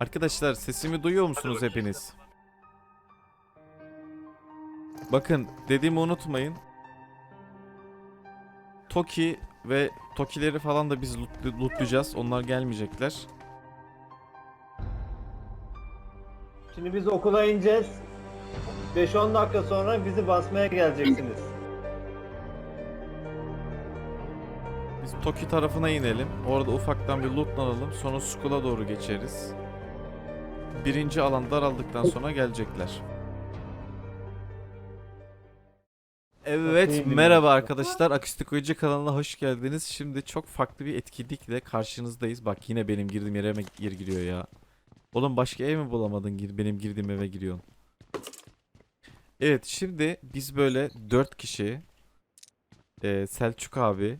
Arkadaşlar sesimi duyuyor musunuz hepiniz? Bakın dediğimi unutmayın. Toki ve Tokileri falan da biz loot- lootlayacağız. Onlar gelmeyecekler. Şimdi biz okula ineceğiz. 5-10 dakika sonra bizi basmaya geleceksiniz. Biz Toki tarafına inelim. Orada ufaktan bir lootlanalım. Sonra Skull'a doğru geçeriz. Birinci alan daraldıktan sonra gelecekler. Evet merhaba arkadaşlar. Akustik Oyuncu kanalına hoş geldiniz. Şimdi çok farklı bir etkinlikle karşınızdayız. Bak yine benim girdiğim yere yer giriyor ya. Oğlum başka ev mi bulamadın benim girdiğim eve giriyorsun. Evet şimdi biz böyle 4 kişi e, Selçuk abi,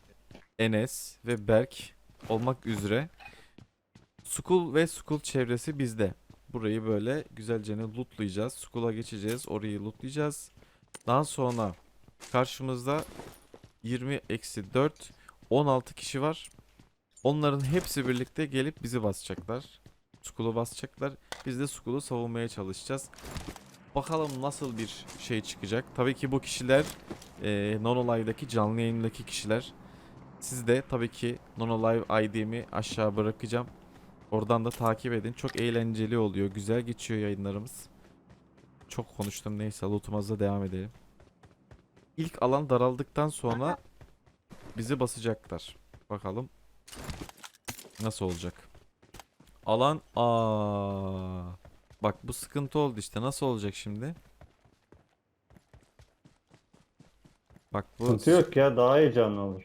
Enes ve Berk olmak üzere School ve School çevresi bizde. Burayı böyle güzelce lootlayacağız. School'a geçeceğiz. Orayı lootlayacağız. Daha sonra karşımızda 20 eksi 4 16 kişi var. Onların hepsi birlikte gelip bizi basacaklar. School'u basacaklar. Biz de School'u savunmaya çalışacağız. Bakalım nasıl bir şey çıkacak. Tabii ki bu kişiler e, Nonolive'daki canlı yayındaki kişiler. Siz de tabii ki Nonolive ID'mi aşağı bırakacağım. Oradan da takip edin. Çok eğlenceli oluyor. Güzel geçiyor yayınlarımız. Çok konuştum neyse lootumuza devam edelim. İlk alan daraldıktan sonra bizi basacaklar. Bakalım nasıl olacak. Alan aa Bak bu sıkıntı oldu işte. Nasıl olacak şimdi? Bak bu Sıkıntı yok ya daha heyecanlı olur.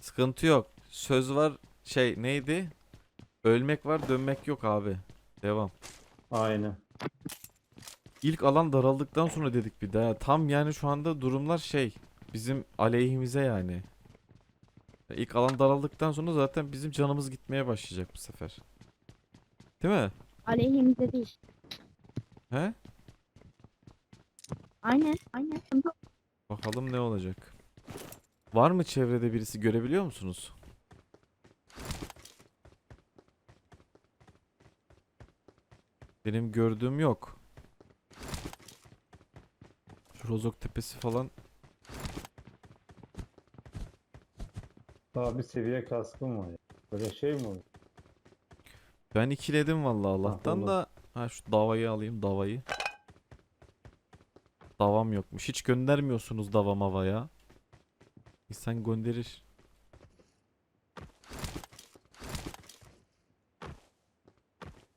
Sıkıntı yok. Söz var şey neydi? Ölmek var dönmek yok abi. Devam. Aynen. İlk alan daraldıktan sonra dedik bir daha. Tam yani şu anda durumlar şey. Bizim aleyhimize yani. İlk alan daraldıktan sonra zaten bizim canımız gitmeye başlayacak bu sefer. Değil mi? Aleyhimize değil. He? Aynen, aynen. Bakalım ne olacak. Var mı çevrede birisi görebiliyor musunuz? Benim gördüğüm yok. Şu Rozok Tepesi falan. Daha bir seviye kaskım var ya. Böyle şey mi olur? Ben ikiledim vallahi Allah'tan olur. da. Ha şu davayı alayım davayı. Davam yokmuş. Hiç göndermiyorsunuz davam havaya. İnsan gönderir.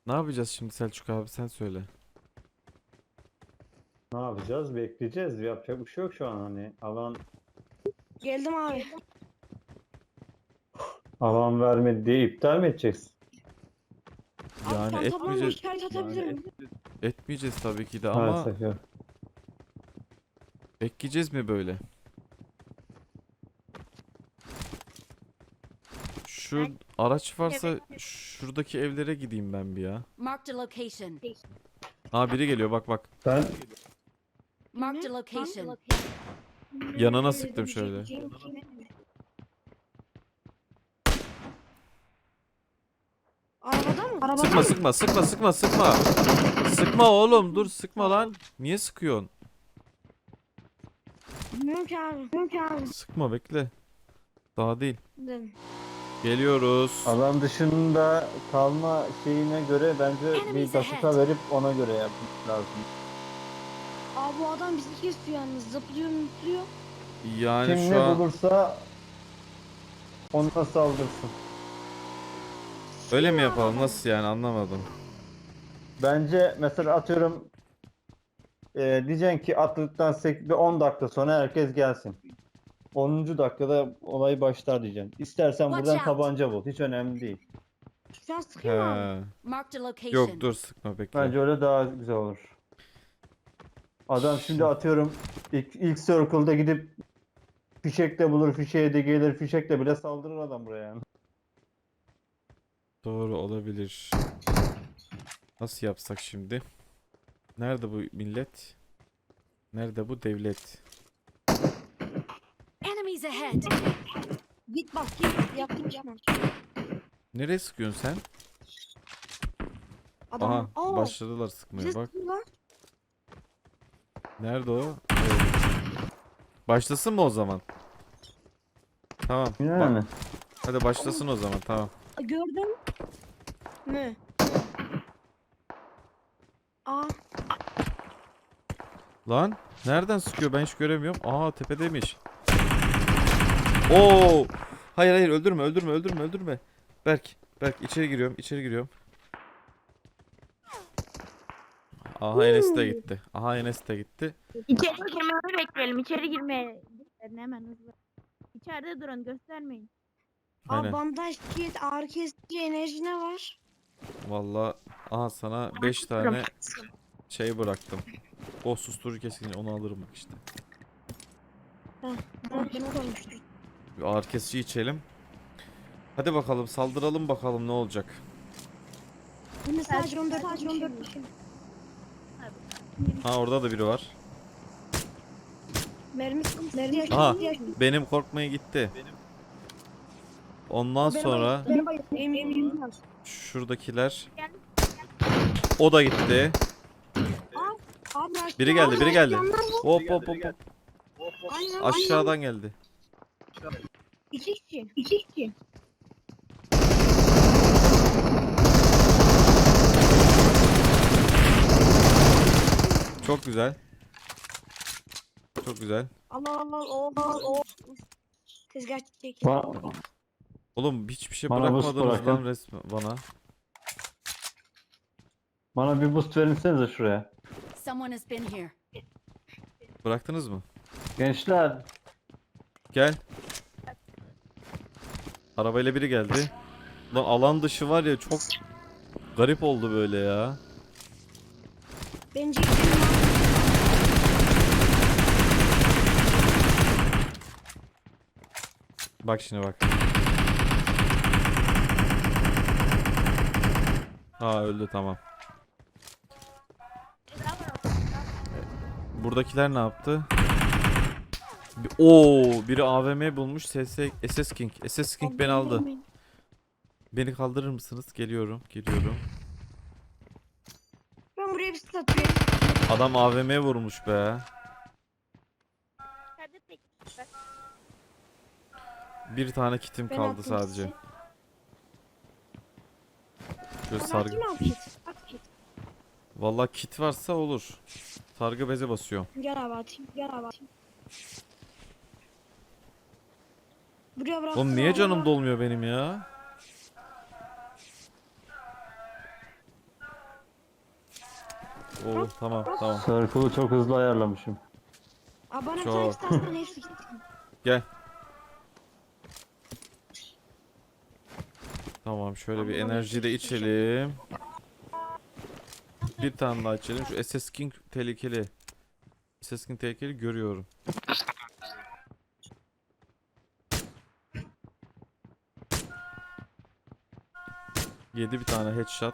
Ne yapacağız şimdi Selçuk abi sen söyle. Ne yapacağız? Bekleyeceğiz. Yapacak bir şey yok şu an hani. Alan Geldim abi. alan vermedi diye iptal mi edeceksin? Yani Abi, ben tabanla etmeyeceğiz. işaret atabilirim. Etmeyeceğiz tabii ki de ama Maalesef yok. bekleyeceğiz mi böyle? Şu araç varsa şuradaki evlere gideyim ben bir ya. Marked a location. Aa biri geliyor bak bak. Ben Marked a location. Yanına sıktım şöyle. Arabada mı? Arabada Sıkma sıkma sıkma sıkma sıkma. Sıkma oğlum dur sıkma lan. Niye sıkıyorsun? Bilmiyorum ki abi. Bilmiyorum ki abi. Sıkma bekle. Daha değil. Dedim. Geliyoruz. alan dışında kalma şeyine göre bence bir dakika verip ona göre yapmak lazım. Abi bu adam bizi kesiyor yalnız. Zıplıyor zıplıyor. Yani Kim şu ne an bulursa ona saldırsın. öyle mi yapalım nasıl yani anlamadım. Bence mesela atıyorum e, diyeceksin ki atladıktan sek- bir 10 dakika sonra herkes gelsin. 10. dakikada olay başlar diyeceksin. İstersen Watch buradan out. tabanca bul. Hiç önemli değil. Şu an sıkıyor mu abi? He. Marked a location. Yok dur sıkma bekle. Bence öyle daha güzel olur. Adam şimdi atıyorum ilk, ilk circle'da gidip fişek de bulur, fişeğe de gelir, fişekle bile saldırır adam buraya yani. Doğru olabilir. Nasıl yapsak şimdi? Nerede bu millet? Nerede bu devlet? Enemies ahead. Git bak git. Yaptım yapma. Nereye sıkıyorsun sen? Adam. Aha Aa, başladılar sıkmaya bak. sıkıyorlar. Nerede o? Evet. Başlasın mı o zaman? Tamam. bak- Yani. hadi başlasın o zaman tamam. Gördün mü? Aa, Lan nereden sıkıyor ben hiç göremiyorum. Aa tepedeymiş. Oo! Hayır hayır öldürme öldürme öldürme öldürme. Berk Berk içeri giriyorum içeri giriyorum. Aha Enes de gitti. Aha Enes de gitti. İçeri girmeni bekleyelim. İçeri girmeye. Hemen hızlı. İçeride durun göstermeyin. Aynen. aa bandaj kit, ağrı kesici, enerji ne var? Valla aha sana 5 tane şey bıraktım. O susturucu keskin onu alırım bak işte. Ben bunu koymuştum. Bir ağır kesici içelim. Hadi bakalım saldıralım bakalım ne olacak. Yine sadece 14 sadece 14 Ha orada da biri var. Mermi mermi Aha. Benim korkmaya gitti. Ondan sonra şuradakiler o da gitti. Biri geldi, biri geldi. Hop hop hop hop. Aşağıdan geldi. İki kişi. İki kişi. Çok güzel. Çok güzel. Allah Allah o o. Tezgah çek. Ba- Oğlum hiçbir şey Bana boost bırakmadınız bırakın. lan resmen bana. Bana bir boost verirsenize şuraya. Someone has been here. Bıraktınız mı? Gençler. Gel. Arabayla biri geldi. Lan alan dışı var ya çok garip oldu böyle ya. Bence Bak şimdi bak. Ha öldü tamam. Buradakiler ne yaptı? Oo, biri AVM bulmuş. SS, SS King. SS King beni aldı. Beni kaldırır mısınız? Geliyorum, geliyorum. Ben buraya bir satıyorum. Adam AVM vurmuş be. Bir tane kitim Ben kaldı attım sadece. size. Şöyle sargı. abi kit? At kit. Vallahi kit varsa olur. Sargı beze basıyor. Gel abi atayım. Gel abi atayım. Buraya bırak. Oğlum niye canım dolmuyor benim ya? Oo tamam tamam. Circle'ı çok hızlı ayarlamışım. Abi bana Çok. tane istersen hepsi git. Gel. Tamam şöyle bir enerji de içelim. Bir tane daha içelim. Şu SS King tehlikeli. SS King tehlikeli görüyorum. Yedi bir tane headshot.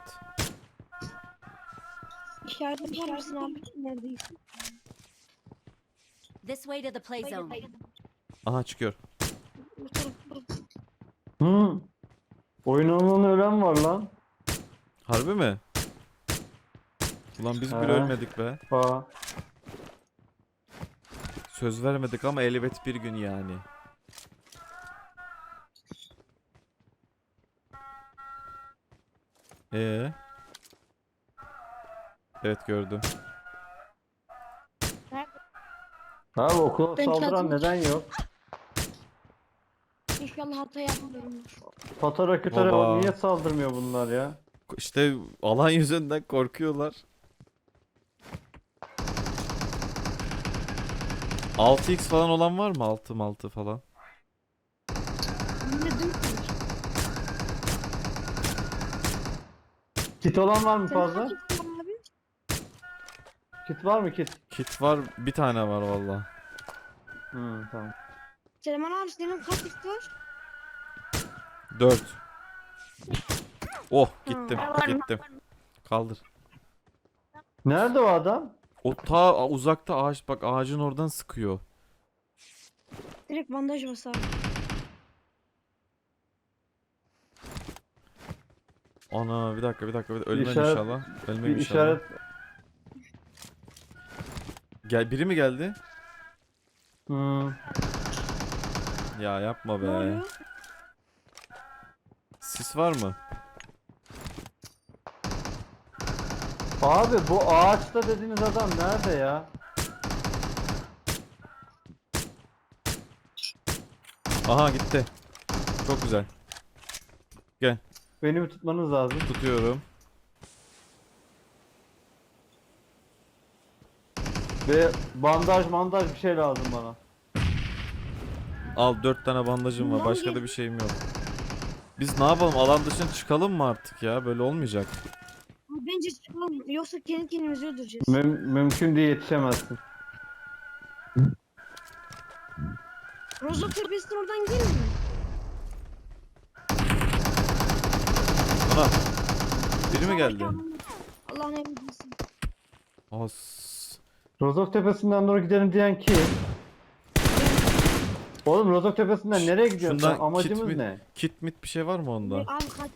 İşaret yapar mısın abi? Neredeyiz? This way to the play zone. Aha çıkıyor. Hı. Oyununun ölen var lan. Harbi mi? Ulan biz bile Ha. ölmedik be. Aa. Söz vermedik ama elbet bir gün yani. Ee? Evet gördüm. Abi okula Ben saldıran kendim- neden yok? İnşallah hata yapmıyorum. Patara kütere Baba. niye saldırmıyor bunlar ya? İşte alan yüzünden korkuyorlar. 6x falan olan var mı? 6 6 falan. Yine dün Kit olan var mı fazla? kit var mı kit? Kit var bir tane var valla. Hı tamam. Süleyman abi senin kaç kit var? 4. Oh gittim gittim. Kaldır. Nerede o adam? O ta uzakta ağaç bak ağacın oradan sıkıyor. Direkt bandaj bas abi. Ana bir dakika bir dakika. Bir dakika. Ölmem İşaret- inşallah. Ölmem Bir inşallah. işaret Gel biri mi geldi? Hmm. Ya yapma be. Sis var mı? Abi bu ağaçta dediğiniz adam nerede ya? Aha gitti. Çok güzel. Beni bir tutmanız lazım. Tutuyorum. Ve bandaj bandaj bir şey lazım bana. Al dört tane bandajım var. Başka da bir şeyim yok. Biz ne yapalım? Alan dışına çıkalım mı artık ya? Böyle olmayacak. Bence çıkalım. Yoksa kendi kendimizi öldüreceğiz. Müm- mümkün değil yetişemezsin. Rozok tepesinden oradan gelin mi? Ana. Biri mi geldi? Allah'ın emriysin. As. Rozok Tepesi'nden doğru gidelim diyen kim? Oğlum Rozok Tepesi'nden nereye gidiyorsun? Şundan? Amacımız kit mi- ne? Kit mit bir şey var mı onda? Abi kaç.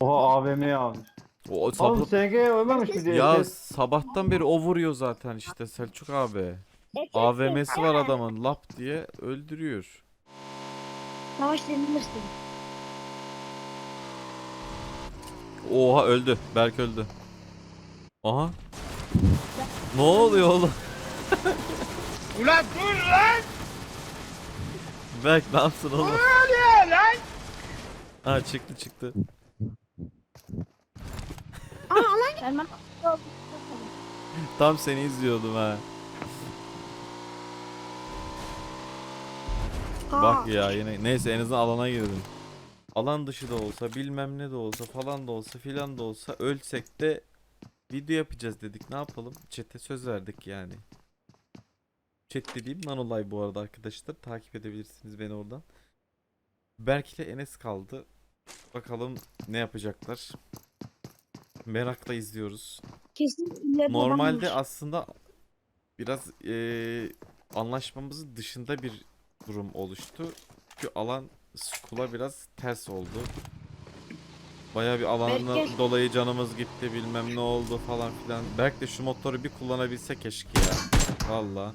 Oha AVM'ye almış. O Oğlum sabah... SG'ye uymamış mı diye. Ya sabahtan beri o vuruyor zaten işte Selçuk abi. AVM'si var adamın lap diye öldürüyor. Savaş denilirsin. Oha öldü. Berk öldü. Aha. Ne oluyor oğlum? Ulan dur lan! Berk ne yapsın oğlum? Ne oluyor lan? Ha çıktı çıktı. Selman Tam seni izliyordum ha. Bak ya yine neyse en azından alana girdim. Alan dışı da olsa bilmem ne de olsa falan da olsa filan da olsa ölsek de video yapacağız dedik ne yapalım? Chat'e söz verdik yani. Chat dediğim Nanolay bu arada arkadaşlar takip edebilirsiniz beni oradan. Berk ile Enes kaldı. Bakalım ne yapacaklar. Merakla izliyoruz. Kesin Normalde adammış. aslında biraz eee, anlaşmamızın dışında bir durum oluştu. Çünkü alan Skull'a biraz ters oldu. Baya bir alanla Belki- dolayı canımız gitti bilmem ne oldu falan filan. Belki de şu motoru bir kullanabilse keşke ya. Valla.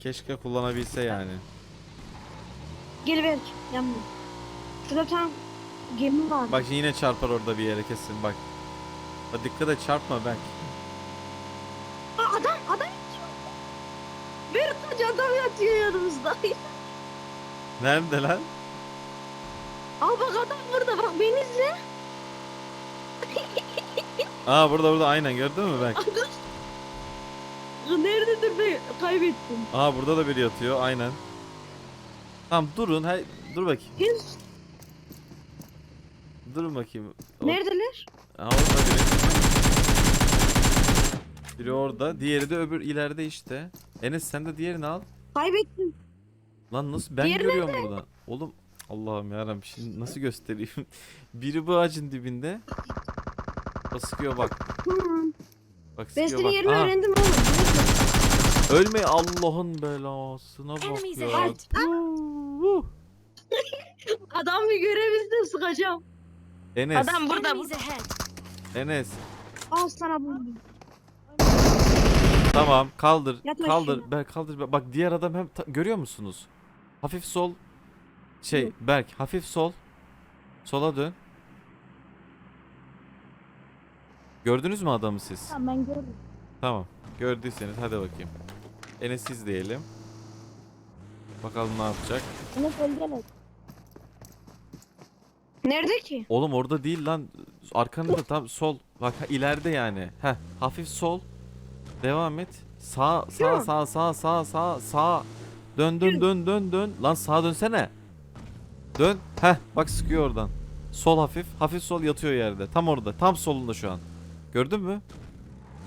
Keşke kullanabilse yani. Gel ver. Yanma. Şurada tam gemi var. Bak yine çarpar orada bir yere kesin bak. Bak dikkat et çarpma Berk. Aa, adam adam. Bir koca adam yatıyor yanımızda. Nerede lan? Aa bak adam burada bak beni izle. Aa burada burada aynen gördün mü Berk? Nerededir be kaybettim. Aa burada da biri yatıyor aynen. Tamam durun. Hay dur bakayım. Durun bakayım. O- neredeler? Aa, orada biri. Biri orada. Diğeri de öbür ileride işte. Enes sen de diğerini al. Kaybettim. Lan nasıl ben Diğeri görüyorum buradan. Oğlum Allah'ım yarabbim şimdi nasıl göstereyim. biri bu ağacın dibinde. O sıkıyor bak. Hmm. Bak Ben sıkıyor senin bak. yerini Aha, öğrendim oğlum. ölme Allah'ın belasına bak Enemies ya. ahead. Adam bir görebilse sıkacağım. Enes. adam burada. Enes. Al sana bunu. Tamam kaldır. Yat kaldır. aşağı. Berk kaldır. Bak diğer adam hem ta- görüyor musunuz? Hafif sol. Şey Berk hafif sol. Sola dön. Gördünüz mü adamı siz? Tamam ben gördüm. Tamam. Gördüyseniz hadi bakayım. Enes izleyelim. Bakalım ne yapacak. Enes öldürene. Nerede ki? Oğlum orada değil lan. Arkanda tam sol. Bak ha, ileride yani. Heh. Hafif sol. Devam et. Sağ sağ Yok. sağ sağ sağ sağ sağ. Dön dön dön dön dön. Lan sağa dönsene. Dön. Heh. Bak sıkıyor oradan. Sol hafif. Hafif sol yatıyor yerde. Tam orada. Tam solunda şu an. Gördün mü?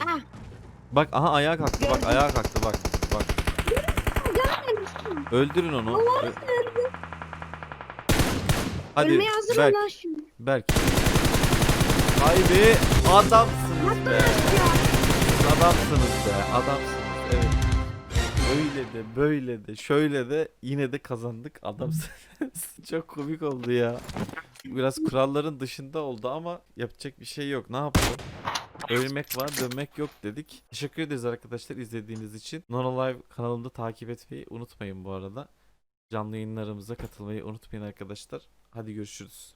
Ah. Bak aha ayağa kalktı. Bak Gördüm. ayağa kalktı bak. Bak. Öldürün onu. Ö- Hadi Ölmeye hazır Berk, ol lan şimdi. Berk. Haydi adamsınız be. Adamsınız be. Adamsınız. Evet. Öyle de böyle de şöyle de yine de kazandık. Adamsınız. Çok komik oldu ya. Biraz kuralların dışında oldu ama yapacak bir şey yok. Ne yapalım? Ölmek var, dönmek yok dedik. Teşekkür ederiz arkadaşlar izlediğiniz için. Nono Live kanalımda takip etmeyi unutmayın bu arada. Canlı yayınlarımıza katılmayı unutmayın arkadaşlar. Hadi görüşürüz.